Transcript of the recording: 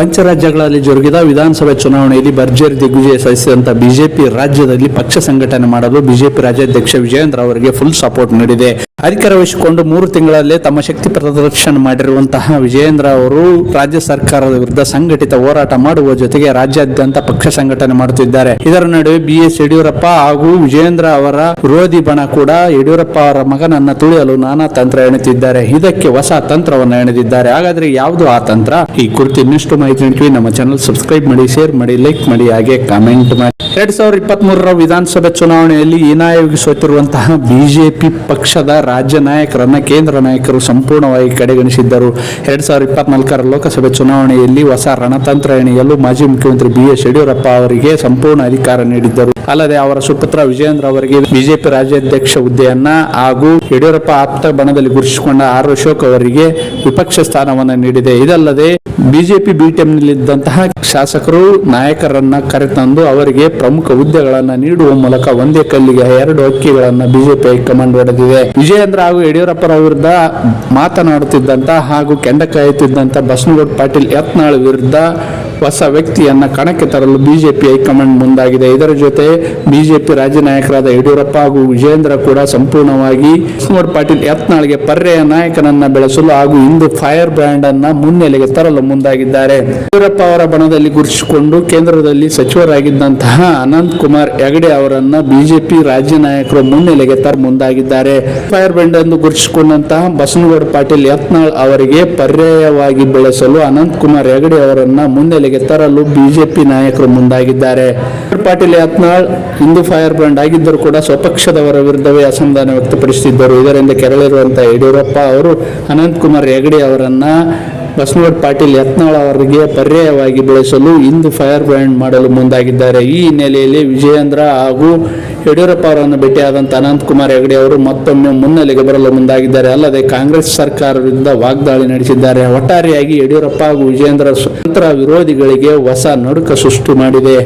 ಪಂಚರಾಜ್ಯಗಳಲ್ಲಿ ಜರುಗಿದ ವಿಧಾನಸಭೆ ಚುನಾವಣೆಯಲ್ಲಿ ಭರ್ಜರಿ ದಿಗ್ವಿಜಯ ಸದಸ್ಯಂತ ಬಿಜೆಪಿ ರಾಜ್ಯದಲ್ಲಿ ಪಕ್ಷ ಸಂಘಟನೆ ಮಾಡಲು ಬಿಜೆಪಿ ರಾಜ್ಯಾಧ್ಯಕ್ಷ ವಿಜಯೇಂದ್ರ ಅವರಿಗೆ ಫುಲ್ ಸಪೋರ್ಟ್ ನೀಡಿದೆ. ಅಧಿಕಾರ ವಹಿಸಿಕೊಂಡು ಮೂರು ತಿಂಗಳಲ್ಲೇ ತಮ್ಮ ಶಕ್ತಿ ಪ್ರದರ್ಶನ ಮಾಡಿರುವಂತಹ ವಿಜಯೇಂದ್ರ ಅವರು ರಾಜ್ಯ ಸರ್ಕಾರದ ವಿರುದ್ಧ ಸಂಘಟಿತ ಹೋರಾಟ ಮಾಡುವ ಜೊತೆಗೆ ರಾಜ್ಯಾದ್ಯಂತ ಪಕ್ಷ ಸಂಘಟನೆ ಮಾಡುತ್ತಿದ್ದಾರೆ. ಇದರ ನಡುವೆ ಬಿ ಎಸ್ ಯಡಿಯೂರಪ್ಪ ಹಾಗೂ ವಿಜಯೇಂದ್ರ ಅವರ ವಿರೋಧಿ ಬಣ ಕೂಡ ಯಡಿಯೂರಪ್ಪ ಅವರ ಮಗನನ್ನ ತುಳಿಯಲು ನಾನಾ ತಂತ್ರ ಎಣಿತಿದ್ದಾರೆ. ಇದಕ್ಕೆ ಹೊಸ ತಂತ್ರವನ್ನು ಎಣೆದಿದ್ದಾರೆ. ಹಾಗಾದ್ರೆ ಯಾವುದು ಆ ತಂತ್ರ? ಈ ಕುರಿತು ಇನ್ನಷ್ಟು ಮಾಹಿತಿ ನೀಡ್ತೀವಿ. ನಮ್ಮ ಚಾನಲ್ ಸಬ್ಸ್ಕ್ರೈಬ್ ಮಾಡಿ ಶೇರ್ ಮಾಡಿ ಲೈಕ್ ಮಾಡಿ, ಹಾಗೆ ಕಾಮೆಂಟ್ ಮಾಡಿ. ಎರಡ್ ಸಾವಿರದ ಇಪ್ಪತ್ತ್ ಮೂರರ ವಿಧಾನಸಭೆ ಚುನಾವಣೆಯಲ್ಲಿ ಹೀನಾಯವಾಗಿ ಸೋತಿರುವಂತಹ ಬಿಜೆಪಿ ಪಕ್ಷದ ರಾಜ್ಯ ನಾಯಕರನ್ನ ಕೇಂದ್ರ ನಾಯಕರು ಸಂಪೂರ್ಣವಾಗಿ ಕಡೆಗಣಿಸಿದ್ದರು. ಎರಡ್ ಸಾವಿರದ ಇಪ್ಪತ್ನಾಲ್ಕರ ಲೋಕಸಭೆ ಚುನಾವಣೆಯಲ್ಲಿ ಹೊಸ ರಣತಂತ್ರ ಎಣೆಯಲು ಮಾಜಿ ಮುಖ್ಯಮಂತ್ರಿ ಬಿ ಎಸ್ ಯಡಿಯೂರಪ್ಪ ಅವರಿಗೆ ಸಂಪೂರ್ಣ ಅಧಿಕಾರ ನೀಡಿದ್ದರು. ಅಲ್ಲದೆ ಅವರ ಸುಪುತ್ರ ವಿಜಯೇಂದ್ರ ಅವರಿಗೆ ಬಿಜೆಪಿ ರಾಜ್ಯಾಧ್ಯಕ್ಷ ಹುದ್ದೆಯನ್ನ ಹಾಗೂ ಯಡಿಯೂರಪ್ಪ ಆಪ್ತ ಬಣದಲ್ಲಿ ಗುರುತಿಸಿಕೊಂಡ ಆರ್ ಅಶೋಕ್ ಅವರಿಗೆ ವಿಪಕ್ಷ ಸ್ಥಾನವನ್ನು ನೀಡಿದೆ. ಇದಲ್ಲದೆ ಬಿಜೆಪಿ ಬಿಟಿಎಂನಲ್ಲಿದ್ದಂತಹ ಶಾಸಕರು ನಾಯಕರನ್ನ ಕರೆತಂದು ಅವರಿಗೆ ಪ್ರಮುಖ ಹುದ್ದೆಗಳನ್ನ ನೀಡುವ ಮೂಲಕ ಒಂದೇ ಕಲ್ಲಿಗೆ ಎರಡು ಹಕ್ಕಿಗಳನ್ನ ಬಿಜೆಪಿ ಹೈಕಮಾಂಡ್ ಹೊಡೆದಿದೆ ವಿಜಯೇಂದ್ರ ಹಾಗೂ ಯಡಿಯೂರಪ್ಪರ ವಿರುದ್ಧ ಮಾತನಾಡುತ್ತಿದ್ದಂತ ಹಾಗೂ ಕೆಂಡ ಕಾಯುತ್ತಿದ್ದಂತ ಬಸನಗೌಡ ಪಾಟೀಲ್ ಯತ್ನಾಳ್ ವಿರುದ್ಧ ಹೊಸ ವ್ಯಕ್ತಿಯನ್ನ ಕಣಕ್ಕೆ ತರಲು ಬಿಜೆಪಿ ಹೈಕಮಾಂಡ್ ಮುಂದಾಗಿದೆ. ಇದರ ಜೊತೆ ಬಿಜೆಪಿ ರಾಜ್ಯ ನಾಯಕರಾದ ಯಡಿಯೂರಪ್ಪ ಹಾಗೂ ವಿಜೇಂದ್ರ ಕೂಡ ಸಂಪೂರ್ಣವಾಗಿ ಕುಮಾರ್ ಪಾಟೀಲ್ ಯತ್ನಾಳ್ಗೆ ಪರ್ಯಾಯ ನಾಯಕನನ್ನ ಬೆಳೆಸಲು ಹಾಗೂ ಇಂದು ಫೈರ್ ಬ್ರ್ಯಾಂಡ್ ಅನ್ನ ಮುನ್ನೆಲೆಗೆ ತರಲು ಮುಂದಾಗಿದ್ದಾರೆ. ಯಡಿಯೂರಪ್ಪ ಅವರ ಬಣದಲ್ಲಿ ಗುರುತಿಸಿಕೊಂಡು ಕೇಂದ್ರದಲ್ಲಿ ಸಚಿವರಾಗಿದ್ದಂತಹ ಅನಂತ್ ಕುಮಾರ್ ಹೆಗಡೆ ಅವರನ್ನ ಬಿಜೆಪಿ ರಾಜ್ಯ ನಾಯಕರು ಮುನ್ನೆಲೆಗೆ ತರ ಮುಂದಾಗಿದ್ದಾರೆ. ಫೈರ್ ಬ್ರ್ಯಾಂಡ್ ಎಂದು ಗುರುತಿಸಿಕೊಂಡಂತಹ ಬಸನಗೌಡ ಪಾಟೀಲ್ ಯತ್ನಾಳ್ ಅವರಿಗೆ ಪರ್ಯಾಯವಾಗಿ ಬೆಳೆಸಲು ಅನಂತ್ ಕುಮಾರ್ ಹೆಗಡೆ ಅವರನ್ನ ಮುನ್ನೆಲೆಗೆ ತರಲು ಬಿಜೆಪಿ ನಾಯಕರು ಮುಂದಾಗಿದ್ದಾರೆ. ಪಾಟೀಲ್ ಯತ್ನಾಳ್ ಹಿಂದೂ ಫೈರ್ ಬ್ರ್ಯಾಂಡ್ ಆಗಿದ್ದರೂ ಕೂಡ ಸ್ವಪಕ್ಷದವರ ವಿರುದ್ಧವೇ ಅಸಮಾಧಾನ ವ್ಯಕ್ತಪಡಿಸುತ್ತಿದ್ದರು. ಇದರಿಂದ ಕೆರಳಿರುವಂತಹ ಯಡಿಯೂರಪ್ಪ ಅವರು ಅನಂತಕುಮಾರ್ ಹೆಗಡೆ ಅವರನ್ನ ಬಸನಗೌಡ ಪಾಟೀಲ್ ಯತ್ನಾಳ ಅವರಿಗೆ ಪರ್ಯಾಯವಾಗಿ ಬೆಳೆಸಲು ಇಂದು ಫೈರ್ ಬ್ರ್ಯಾಂಡ್ ಮಾಡಲು ಮುಂದಾಗಿದ್ದಾರೆ. ಈ ಹಿನ್ನೆಲೆಯಲ್ಲಿ ವಿಜಯೇಂದ್ರ ಹಾಗೂ ಯಡಿಯೂರಪ್ಪ ಅವರನ್ನು ಭೇಟಿಯಾದಂಥ ಅನಂತಕುಮಾರ್ ಹೆಗಡೆ ಅವರು ಮತ್ತೊಮ್ಮೆ ಮುನ್ನೆಲೆಗೆ ಬರಲು ಮುಂದಾಗಿದ್ದಾರೆ. ಅಲ್ಲದೆ ಕಾಂಗ್ರೆಸ್ ಸರ್ಕಾರ ವಿರುದ್ಧ ವಾಗ್ದಾಳಿ ನಡೆಸಿದ್ದಾರೆ. ಒಟ್ಟಾರೆಯಾಗಿ ಯಡಿಯೂರಪ್ಪ ಹಾಗೂ ವಿಜಯೇಂದ್ರ ಸ್ವತಂತ್ರ ವಿರೋಧಿಗಳಿಗೆ ಹೊಸ ನಡುಕ ಸೃಷ್ಟಿ ಮಾಡಿದೆ.